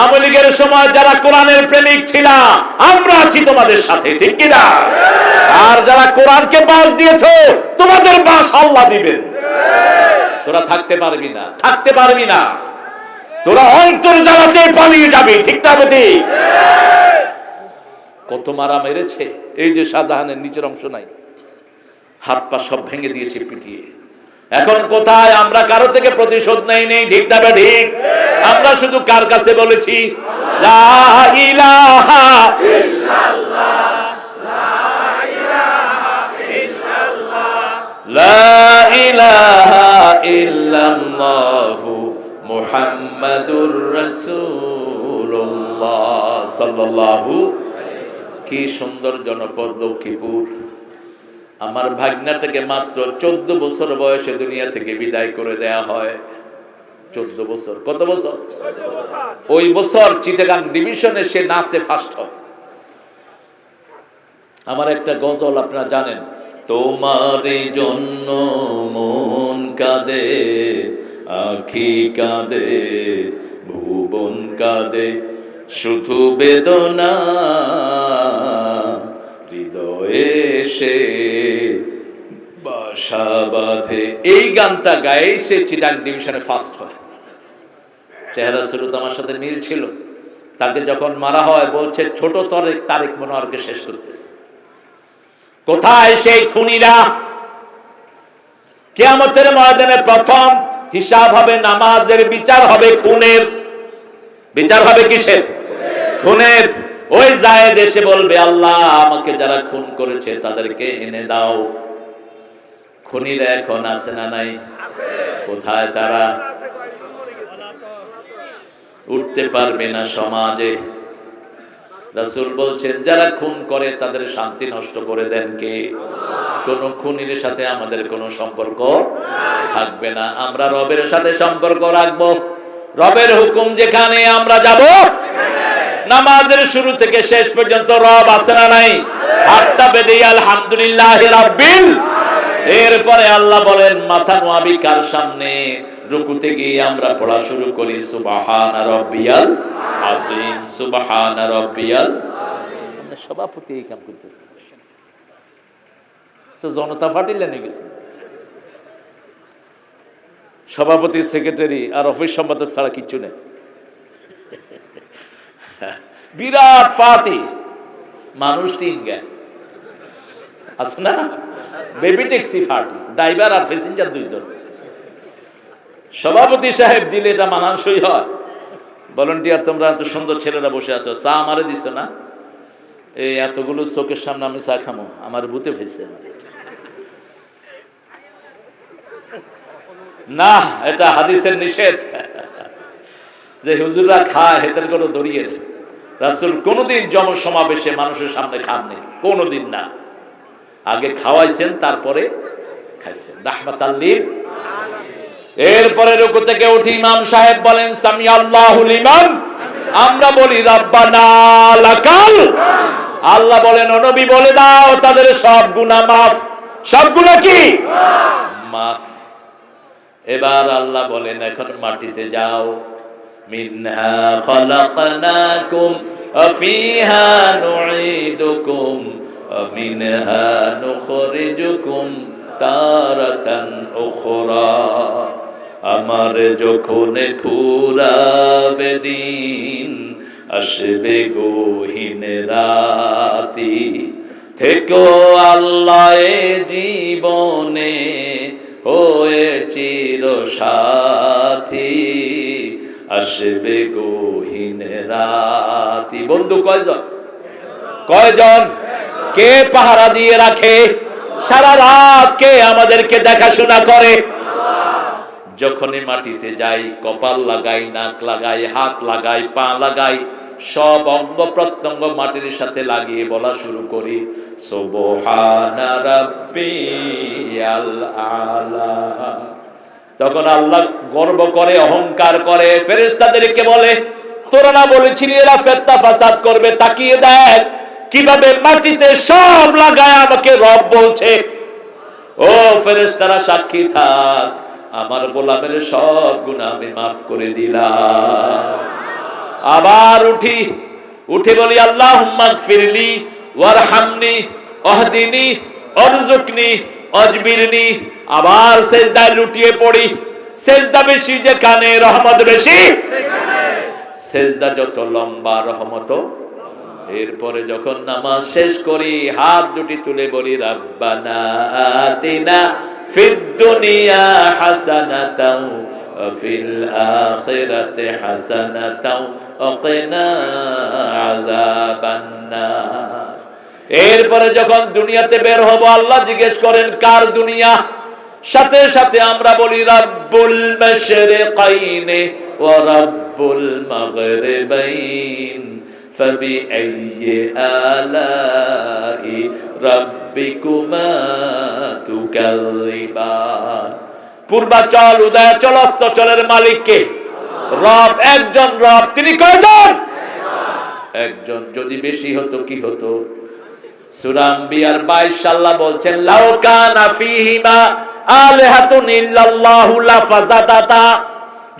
আওয়ামী লীগের সময় যারা কোরআনের প্রেমিক ছিল, আমরা আছি তোমাদের সাথে, ঠিক কিনা? আর যারা কোরআনকে বাস দিয়েছ, তোমাদের বাস আল্লাহ দিবেন। তোরা থাকতে পারবি না, থাকতে পারবি না। তোরা অন্তর জ্বালাতে পালিয়ে যাবি, ঠিক না বেটি? কত মারা মেরেছে, এই যে শাহজাহানের নিচের অংশ নাই। হাত পা সব ভেঙে দিয়েছে পিটিয়ে। এখন কোথায়, আমরা কারও থেকে প্রতিশোধ নেই নেই, ঠিক না ঠিক আমরা শুধু কার কাছে বলেছি? কি সুন্দর জনপদ লক্ষ্মীপুর। আমার ভাগনাটাকে মাত্র চোদ্দ বছর বয়সে দুনিয়া থেকে বিদায় করে দেয়া হয়। চোদ্দ বছর। কত বছর? ওই বছর চিটাগাং ডিভিশনে সে নাচতে ফার্স্ট হয়। আমার একটা গজল আপনারা জানেন, তোমার জন্য মন কাঁদে, আখি কাঁদে, ভুবন কাঁদে, শুধু বেদনা, হৃদয়ে সে বাসা বাঁধে এই গানটা গায়ে সে চিটাং ডিভিশনে ফার্স্ট হয়। চেহারা শুরু আমার সাথে মিল ছিল। তাকে যখন মারা হয়, বলছে, ছোট তারেক মনোয়ারকে শেষ করতেছে। কোথায় সেই খুনিরা? কেয়ামতের ময়দানে প্রথম হিসাব হবে নামাজের, বিচার হবে খুনের। বিচার হবে কিসের? খুনের। ওই জায়েদ এসে বলবে, আল্লাহ আমাকে যারা খুন করেছে তাদেরকে এনে দাও। খুনিরা এখন আছে না নাই? কোথায় তারা? উঠতে পারবে না সমাজে। রাসূল বলছেন, যারা খুন করে তাদের শান্তি নষ্ট করে দেন কে? কোন খুনির সাথে আমাদের কোনো সম্পর্ক থাকবে না। আমরা রবের সাথে সম্পর্ক রাখব। রবের হুকুম যেখানে আমরা যাব, নামাজের শুরু থেকে শেষ পর্যন্ত রব আছে না নাই? আটটা বেদে আলহামদুলিল্লাহ এরপরে আল্লাহ বলেন, মাথা নোয়াবি কার সামনে? রুকুতে গিয়ে আমরা পড়া শুরু করি, সুবাহান রব্বিয়াল আজিম সুবাহান রব্বিয়াল সভাপতি এই কাম করতেছি। তো জনতা ফাটিলে গেছে। সভাপতি, সেক্রেটারি আর অফিস সম্পাদক ছাড়া কিচ্ছু নেই। বিরাট পার্টি মানুষ তিন জ্ঞান। আছে না? বেবি ট্যাক্সি পার্টি ড্রাইভার আর প্যাসেঞ্জার দুইজন। সভাপতি সাহেব দিলে এটা মানানসই হয়। ভলেন্টিয়ার তোমরা এত সুন্দর ছেলেরা বসে আছো, চা আমারে দিছ না? এই এতগুলো চোখের সামনে আমি চা খামো, আমার বুতে ফেছে না, এটা হাদিসের নিষেধ। যে হুজুররা খায়, হেতের কোনো দড়িয়ে রাসুল কোনোদিন জম সমাবেশে মানুষের সামনে খাননি, কোনোদিন না। আগে খাওয়াইছেন, তারপরে খাইছেন। রাহমাত এরপরে রুকু থেকে উঠি ইমাম সাহেব বলেন সামি আল্লাহুল ইমাম আমরা বলি লাকাল। আল্লাহ বলেন, ও নবী, বলে দাও, তাদের সব গুনাহ মাফ। সব গুনাহ কি? মাফ। এবার আল্লাহ বলেন, এখন মাটিতে যাও। মিনহা খলাকনাকুম ফিহা নুঈদুকুম। মিনহা নুখরিজুকুম তারাতান উখরা আমার যখন ফুরাবে দিন আসবে গহীন রাতি, থেকো আল্লাহ জীবনে হয়ে চির সাথী। আসবে গহীন রাতি। বন্ধু কয়জন? কয়জন? কে পাহারা দিয়ে রাখে? সারা রাত কে আমাদেরকে দেখাশোনা করে? যখনই মাটিতে যাই, কপাল লাগাই, নাক লাগাই, হাত লাগাই, পা লাগাই, সব অঙ্গ প্রত্যঙ্গ মাটির সাথে লাগিয়ে বলা শুরু করি। তখন আল্লাহ গর্ব করে, অহংকার করে, ফেরেশতাদেরকে বলে, তোরা না বলেছিলি এরা ফেত্তা ফাসাদ করবে? তাকিয়ে দেখ কীভাবে মাটিতে সব লাগায় আমাকে রব বলছে? ও ফেরেস তারা সাক্ষী থাক, আমার গোলামের সব গুনাহ আমি মাফ করে দিলাম। আবার উঠি, উঠে বলি আল্লাহ ফিরলি ওয়ারহামনি অহদিনী অরজুকনি অজবিরনি আবার সেজদায় লুটিয়ে পড়ি, সেজদা বেশি যেখানে, রহমত বেশি। সেজদা যত লম্বা, রহমত এরপরে যখন নামাজ শেষ করি, হাত দুটি তুলে বলি, রাব্বানা আতিনা ফিদ দুনিয়া হাসানাতাও ফিল আখিরাতি হাসানাতাও ওয়াকিনা আযাবান এরপরে যখন দুনিয়াতে বের হব, আল্লাহ জিজ্ঞেস করেন, কার দুনিয়া? সাথে সাথে আমরা বলি, রাব্বুল মাশরিকাইন ওয়া রাব্বুল মাগরিবাইন। فبأي آلاء ربكما تكذبان পূর্বাচল উদয়াচল অস্তচলের মালিককে রব একজন রব তিনি কয়জন একজন যদি বেশি হতো কি হতো সুরাম বিয়ার বাইশ আল্লাহ বলছেন লাউকানা ফিহিমা আলিহাতুন ইল্লাল্লাহু লাফাজাতাতা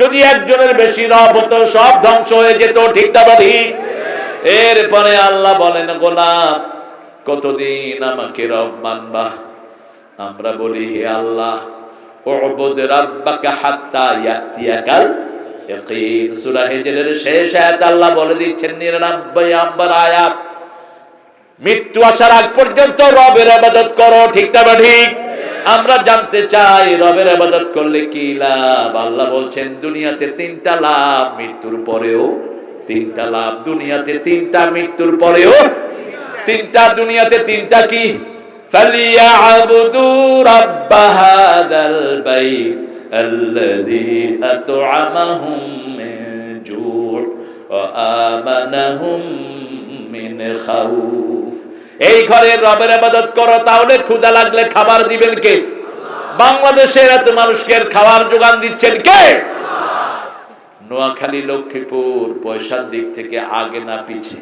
যদি একজনের বেশি রব হতো সব ধ্বংস হয়ে যেত ঠিক না ঠিক এরপরে আল্লাহ বলেন গোলাপ কতদিন আমাকে রব মানবা? আমরা বলি, হে আল্লাহ হাত্তা ইয়াতিয়াকাল ইয়াকিন। সূরা হিজরের শেষ আয়াত আল্লাহ বলে দিচ্ছেন 99 নম্বর আয়াত, মৃত্যু আসার আগ পর্যন্ত রবের আবাদত করো, ঠিক ঠিক আমরা জানতে চাই, রবের আবাদত করলে কি লাভ? আল্লাহ বলছেন, দুনিয়াতে তিনটা লাভ, মৃত্যুর পরেও তিনটা লাভ দুনিয়াতে তিনটা মৃত্যুর পরেও তিনটা দুনিয়াতে তিনটা কি? এই ঘরে রবের আবাদত করো, তাহলে ক্ষুদা লাগলে খাবার দিবেন কে? বাংলাদেশের এত মানুষকে খাবার যোগান দিচ্ছেন কে? নোয়াখালী, লক্ষ্মীপুর, পয়সার দিক থেকে আগে না পিছে।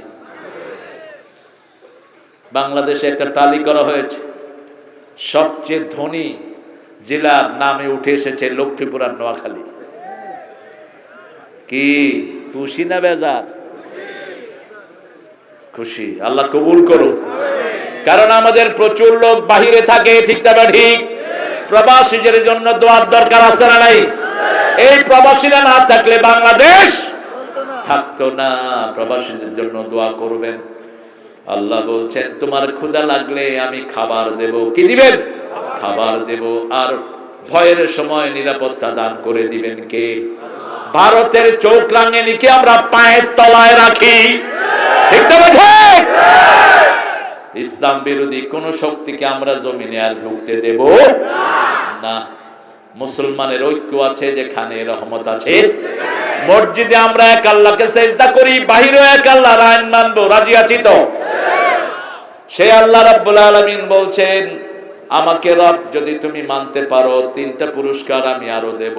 বাংলাদেশে একটা তালি করা হয়েছে। সবচেয়ে ধনী জেলার নামে উঠে এসেছে লক্ষ্মীপুর আর নোয়াখালী। কি? খুশি না বেজার? খুশি। আল্লাহ কবুল করুক। কারণ আমাদের প্রচুর লোক বাহিরে থাকে, ঠিক না ঠিক? প্রবাসীদের জন্য দোয়ার দরকার আছে না নাই? এই প্রবাসীরা না থাকলে বাংলাদেশ থাকতো না। প্রবাসীদের জন্য দোয়া করবেন। আল্লাহ বলছেন তোমার ক্ষুদা লাগলে আমি খাবার দেব। কি দিবেন? খাবার দেব। আর ভয়ের সময় নিরাপত্তা দান করে দিবেন কে? ভারতের চোখ রাঙেনিকে আমরা পায়ের তলায় রাখি? ঠিক ঠিক? ইসলাম বিরোধী কোন শক্তিকে আমরা জমিনে আর ঢুকতে দেব না। মুসলমানের ঐক্য আছে, যেখানে রহমত আছে। মসজিদে আমরা এক আল্লাহকে চেষ্টা করি বাহিরে এক আল্লাহ আইন মানব, রাজি আছি তো? সে আল্লাহ রাব্বুল আলামিন বলছেন, আমাকে রব, যদি তুমি মানতে পারো, তিনটা পুরস্কার আমি আরও দেব।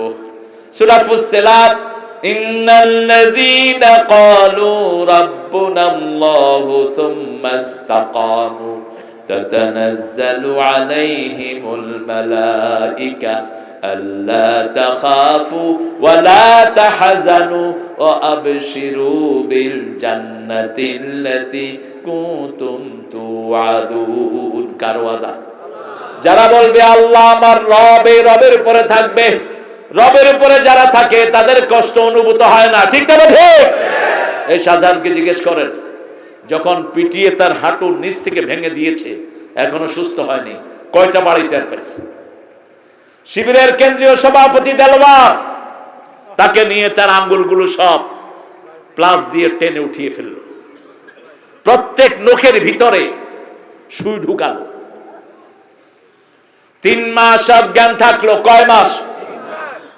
সূরা ফুসসিলাত, ইন্নাল্লাযীনা ক্বালু রাব্বুনাল্লাহু সুম্মা ইসতাকামু, তাতানাজ্জালু আলাইহিমুল মালাইকা ألا تخافوا ولا تحزنوا وأبشروا بالجنة التي كنتم توعدون কারওয়াদা যারা বলবে আল্লাহ আমার রব এই রবের উপরে থাকবে রবের উপরে যারা থাকে তাদের কষ্ট অনুভূত হয় না ঠিক না ঠিক এই শাহজাহানকে জিজ্ঞেস করেন যখন পিটিয়ে তার হাঁটু নিচ থেকে ভেঙে দিয়েছে এখনো সুস্থ হয়নি কয়টা বাড়ি টের পাইছে শিবিরের কেন্দ্রীয় সভাপতি দেলবার তাকে নিয়ে তার আঙ্গুলগুলো সব প্লাস দিয়ে টেনে উঠিয়ে ফেলল। প্রত্যেক নখের ভিতরে সুই ঢুকালো। তিন মাস অজ্ঞান থাকল, কয় মাস?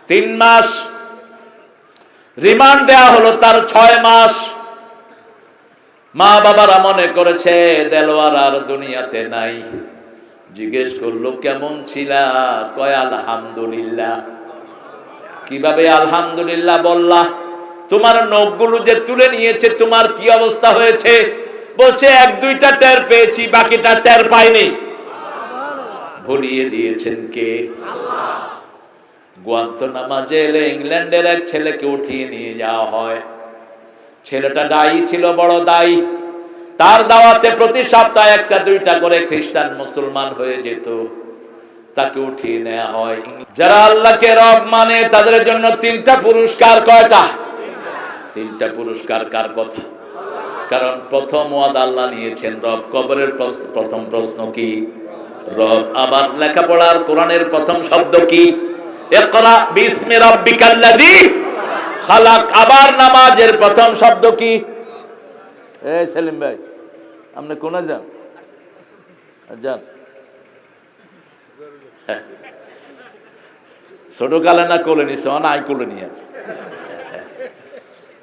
তিন মাস। রিমান্ড দেয়া হলো তার ছয় মাস। মা বাবারা মনে করেছে দেলোয়ার আর দুনিয়াতে নাই। জিজ্ঞেস করল, কেমন ছিলা? কয়, আলহামদুলিল্লাহ। কীভাবে আলহামদুলিল্লাহ বললা, তোমার নখগুলো যে তুলে নিয়েছে, তোমার কি অবস্থা হয়েছে? বলছে, এক, দুইটা টের পেয়েছি, বাকিটা টের পাইনি। ভুলিয়ে দিয়েছেন কে? গুয়ান্তনামা জেলে ইংল্যান্ডের এক ছেলেকে উঠিয়ে নিয়ে যাওয়া হয়। ছেলেটা দায়ী ছিল, বড় দায়ী। তার দাওয়াতে প্রতি সপ্তাহে একটা, দুইটা করে খ্রিস্টান মুসলমান হয়ে যেত। তাকে উঠিয়ে নেওয়া হয়। যারা আল্লাহকে রব মানে তাদের জন্য তিনটা পুরস্কার কয়টা? তিনটা পুরস্কার কার কথা? কারণ প্রথম ওয়াদ আল্লাহ নিয়েছেন রব। কবরের প্রথম প্রশ্ন কি? রব আবার লেখাপড়ার কোরআনের প্রথম শব্দ কি? ইকরা বিসমি রাব্বিকাল্লাযী খালাক। আবার নামাজের প্রথম শব্দ কি? এই সেলিম ভাই, আপনি কোনে যান যান। ছোট কালে না কোলে নিছে অন আই কোলে নিয়ে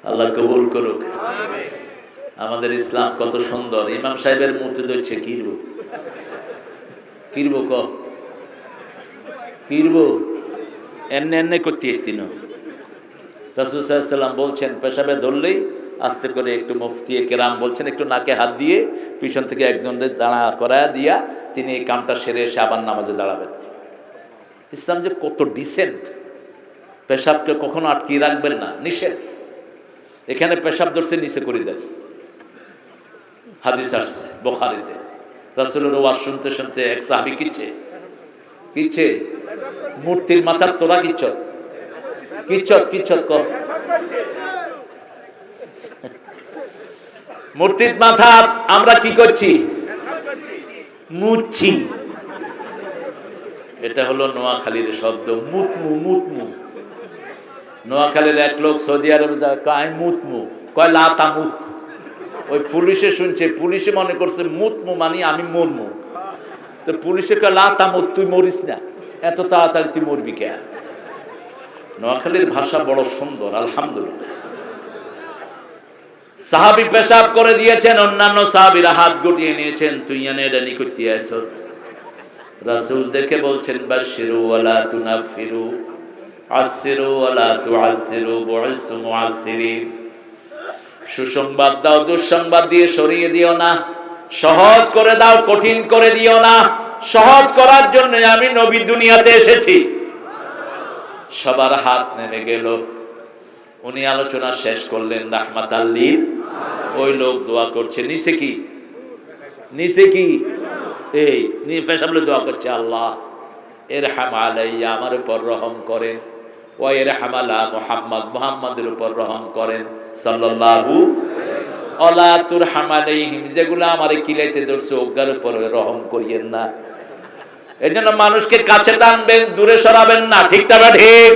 আল্লাহ কবুল করুক। আমাদের ইসলাম কত সুন্দর। ইমাম সাহেবের মূর্তি ধরছে কিরব। কিরব ক? কিরব? এনে এনে করতে একদিন রাসুসাল্লাম বলছেন, পেশাবে ধরলেই আস্তে করে একটু মুফতি কেরাম বলছেন, একটু নাকে হাত দিয়ে পিছন থেকে একজনের দাঁড়া করায় দিয়া তিনি এই কামটা সেরে এসে আবার নামাজে দাঁড়াবেন। ইসলাম যে কত ডিসেন্ট পেশাবকে কখনো আটকিয়ে রাখবেন না, নিষেধ। এখানে পেশাব ধরছে, নিচে করে দেন। হাদিস আসছে বোখারিতে। রাসুলের ওয়াজ শুনতে শুনতে এক সাহাবি কিচ্ছে কিচ্ছে মূর্তির মাথার তোরা কিচ্ছত কিচ্ছত কিচ্ছত কর? মূর্তির মাথা আমরা কি করছি? মুচ্ছি। এটা হলো নোয়াখালীর শব্দ মুতমু মুতমু। নোয়াখালীর এক লোক সৌদি আরবে কয়, মুতমু। কয় লাতা মুত ওই পুলিশে শুনছে পুলিশে মনে করছে মুতমু মানে আমি মরমু। তো পুলিশে কয় লাতা মুত তুই মরিস না। এত তাড়াতাড়ি তুই মরবি কে নোয়াখালীর ভাষা বড় সুন্দর আলহামদুলিল্লাহ। সাহাবি পেশাব করে দিয়েছেন, অন্যান্য সাহাবিরা হাত গুটিয়ে নিয়েছেন, তুই এটা নিকুতি রাসূল দেখে বলছেন বাশিরু ওয়ালা আসিরু ওয়ালা সুসংবাদ দাও, দুঃসংবাদ দিয়ে সরিয়ে দিও না। সহজ করে দাও, কঠিন করে দিও না। সহজ করার জন্য আমি নবী দুনিয়াতে এসেছি। সবার হাত নেমে গেল। উনি আলোচনা শেষ করলেন, রাহমাত আল্লির ওই লোক দোয়া করছে, নিচে কি? নিচে কি? এই নি ফেসাবলে দোয়া করছে, আল্লাহ এর হামালাইয়া আমার উপর রহম করেন ও এর হামালা মোহাম্মদ, মোহাম্মদের উপর রহম করেন, সাল্লাল্লাহু অলা তুর হামালাইহিম যেগুলো আমারে কিলাইতে ধরছে অজ্ঞার উপর রহম করিয়েন না। এই জন্য মানুষকে কাছে টানবেন, দূরে সরাবেন না, ঠিক তবে ঠিক?